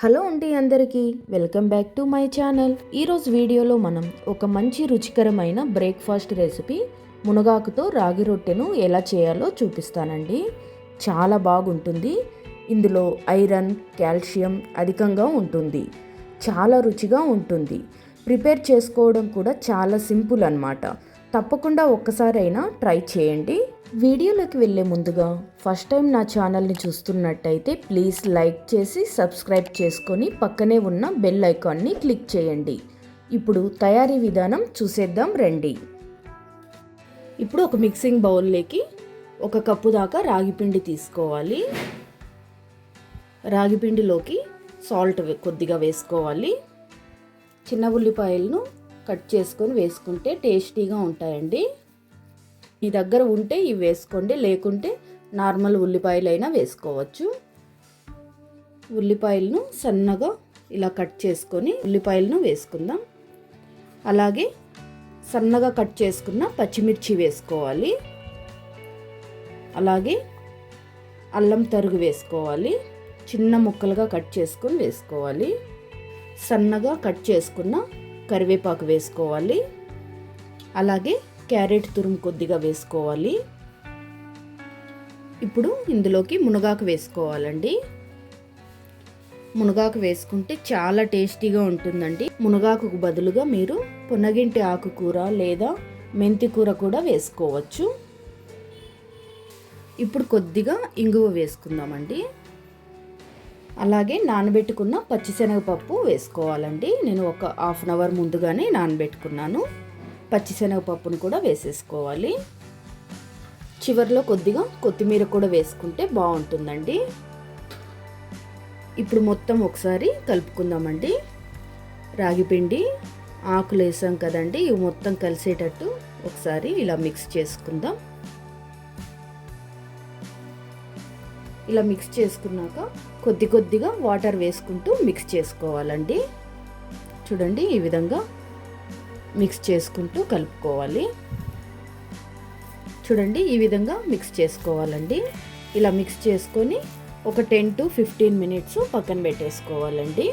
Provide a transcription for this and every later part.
Hello అండి అందరికీ welcome back to my channel. ఈరోజు వీడియోలో మనం ఒక మంచి రుచికరమైన బ్రేక్ఫాస్ట్ రెసిపీ మునగాకుతో రాగి రొట్టెను ఎలా చేయాలో చూపిస్తానండి. చాలా బాగుంటుంది. ఇందులో ఐరన్ కాల్షియం అధికంగా ఉంటుంది. చాలా రుచిగా ఉంటుంది. ప్రిపేర్ చేసుకోవడం కూడా చాలా సింపుల్ అన్నమాట. తప్పకుండా ఒక్కసారైనా ట్రై చేయండి. వీడియోలోకి వెళ్ళే ముందుగా ఫస్ట్ టైం నా ఛానల్ని చూస్తున్నట్టయితే ప్లీజ్ లైక్ చేసి సబ్స్క్రైబ్ చేసుకొని పక్కనే ఉన్న బెల్ ఐకాన్ని క్లిక్ చేయండి. ఇప్పుడు తయారీ విధానం చూసేద్దాం రండి. ఇప్పుడు ఒక మిక్సింగ్ బౌల్లోకి ఒక కప్పు దాకా రాగిపిండి తీసుకోవాలి. రాగిపిండిలోకి సాల్ట్ కొద్దిగా వేసుకోవాలి. చిన్న ఉల్లిపాయలను కట్ చేసుకొని వేసుకుంటే టేస్టీగా ఉంటాయండి. మీ దగ్గర ఉంటే ఇవి వేసుకోండి లేకుంటే నార్మల్ ఉల్లిపాయలైనా వేసుకోవచ్చు. ఉల్లిపాయలను సన్నగా ఇలా కట్ చేసుకొని ఉల్లిపాయలను వేసుకుందాం. అలాగే సన్నగా కట్ చేసుకున్న పచ్చిమిర్చి వేసుకోవాలి. అలాగే అల్లం తరుగు వేసుకోవాలి. చిన్న ముక్కలుగా కట్ చేసుకొని వేసుకోవాలి. సన్నగా కట్ చేసుకున్న కరివేపాకు వేసుకోవాలి. అలాగే క్యారెట్ తురుము కొద్దిగా వేసుకోవాలి. ఇప్పుడు ఇందులోకి మునగాకు వేసుకోవాలండి. మునగాకు వేసుకుంటే చాలా టేస్టీగా ఉంటుందండి. మునగాకు బదులుగా మీరు పునగింటి ఆకుకూర లేదా మెంతి కూర కూడా వేసుకోవచ్చు. ఇప్పుడు కొద్దిగా ఇంగువ వేసుకుందామండి. అలాగే నానబెట్టుకున్న పచ్చిశనగపప్పు వేసుకోవాలండి. నేను ఒక హాఫ్ అన్ అవర్ ముందుగానే నానబెట్టుకున్నాను. పచ్చిశనగపప్పును కూడా వేసేసుకోవాలి. చివరిలో కొద్దిగా కొత్తిమీర కూడా వేసుకుంటే బాగుంటుందండి. ఇప్పుడు మొత్తం ఒకసారి కలుపుకుందామండి. రాగిపిండి ఆకులు వేసాం కదండి. ఇవి మొత్తం కలిసేటట్టు ఒకసారి ఇలా మిక్స్ చేసుకుందాం. ఇలా మిక్స్ చేసుకున్నాక కొద్ది కొద్దిగా వాటర్ వేసుకుంటూ మిక్స్ చేసుకోవాలండి. చూడండి ఈ విధంగా మిక్స్ చేసుకుంటూ కలుపుకోవాలి. చూడండి ఈ విధంగా మిక్స్ చేసుకోవాలండి. ఇలా మిక్స్ చేసుకొని ఒక టెన్ టు ఫిఫ్టీన్ మినిట్స్ పక్కన పెట్టేసుకోవాలండి.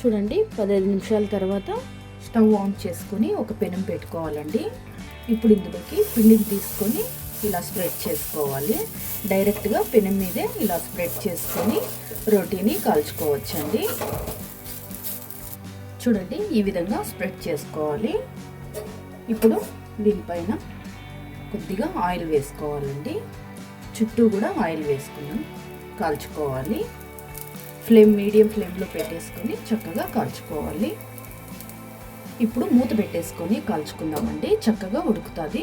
చూడండి పదహైదు నిమిషాల తర్వాత స్టవ్ ఆన్ చేసుకొని ఒక పెనం పెట్టుకోవాలండి. ఇప్పుడు ఇందులోకి పిండిని తీసుకొని ఇలా స్ప్రెడ్ చేసుకోవాలి. డైరెక్ట్గా పెనం మీదే ఇలా స్ప్రెడ్ చేసుకొని రోటీని కాల్చుకోవచ్చండి. చూడండి ఈ విధంగా స్ప్రెడ్ చేసుకోవాలి. ఇప్పుడు దీనిపైన కొద్దిగా ఆయిల్ వేసుకోవాలండి. చుట్టూ కూడా ఆయిల్ వేసుకున్నాం కాల్చుకోవాలి. ఫ్లేమ్ మీడియం ఫ్లేమ్లో పెట్టేసుకొని చక్కగా కాల్చుకోవాలి. ఇప్పుడు మూత పెట్టేసుకొని కాల్చుకుందామండి. చక్కగా ఉడుకుతుంది.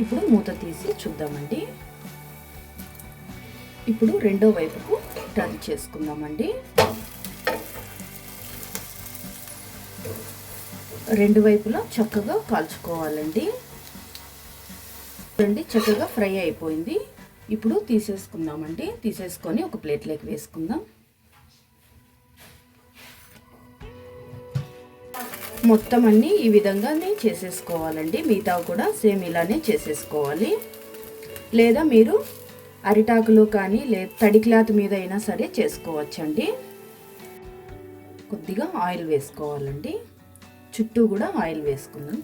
ఇప్పుడు మూత తీసి చూద్దామండి. ఇప్పుడు రెండో వైపుకు టర్న్ చేసుకుందామండి. రెండు వైపులా చక్కగా కాల్చుకోవాలండి. చూడండి చక్కగా ఫ్రై అయిపోయింది. ఇప్పుడు తీసేసుకుందామండి. తీసేసుకొని ఒక ప్లేట్లోకి వేసుకుందాం. మొత్తం అన్నీ ఈ విధంగానే చేసేసుకోవాలండి. మిగతా కూడా సేమ్ ఇలానే చేసేసుకోవాలి. లేదా మీరు అరిటాకులో కానీ లే తడి క్లాత్ మీద అయినా సరే చేసుకోవచ్చండి. కొద్దిగా ఆయిల్ వేసుకోవాలండి. చుట్టూ కూడా ఆయిల్ వేసుకుందాం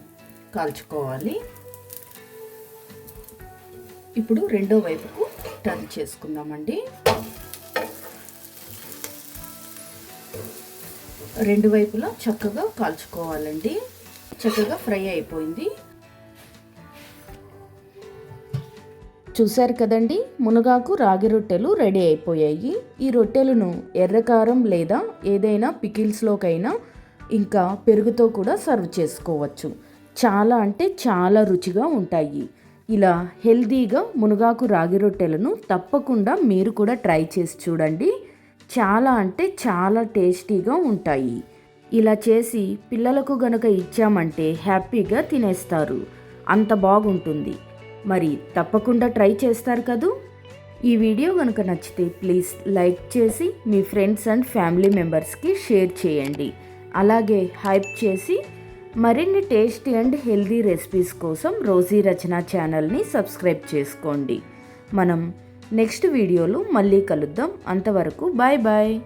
కాల్చుకోవాలి. ఇప్పుడు రెండో వైపుకు టర్న్ చేసుకుందామండి. రెండు వైపులా చక్కగా కాల్చుకోవాలండి. చక్కగా ఫ్రై అయిపోయింది. చూశారు కదండి? మునగాకు రాగి రొట్టెలు రెడీ అయిపోయాయి. ఈ రొట్టెలను ఎర్రకారం లేదా ఏదైనా పికిల్స్లోకైనా ఇంకా పెరుగుతో కూడా సర్వ్ చేసుకోవచ్చు. చాలా అంటే చాలా రుచిగా ఉంటాయి. ఇలా హెల్తీగా మునగాకు రాగి రొట్టెలను తప్పకుండా మీరు కూడా ట్రై చేసి చూడండి. చాలా అంటే చాలా టేస్టీగా ఉంటాయి. ఇలా చేసి పిల్లలకు గనక ఇచ్చామంటే హ్యాపీగా తినేస్తారు. అంత బాగుంటుంది. మరి తప్పకుండా ట్రై చేస్తారు కదూ? ఈ వీడియో కనుక నచ్చితే ప్లీజ్ లైక్ చేసి మీ ఫ్రెండ్స్ అండ్ ఫ్యామిలీ మెంబర్స్కి షేర్ చేయండి. అలాగే హైప్ చేసి మరిన్ని టేస్టీ అండ్ హెల్దీ రెసిపీస్ కోసం రోజీ రచన ఛానల్ని సబ్స్క్రైబ్ చేసుకోండి. మనం నెక్స్ట్ వీడియోలో మళ్ళీ కలుద్దాం. అంతవరకు బాయ్ బాయ్.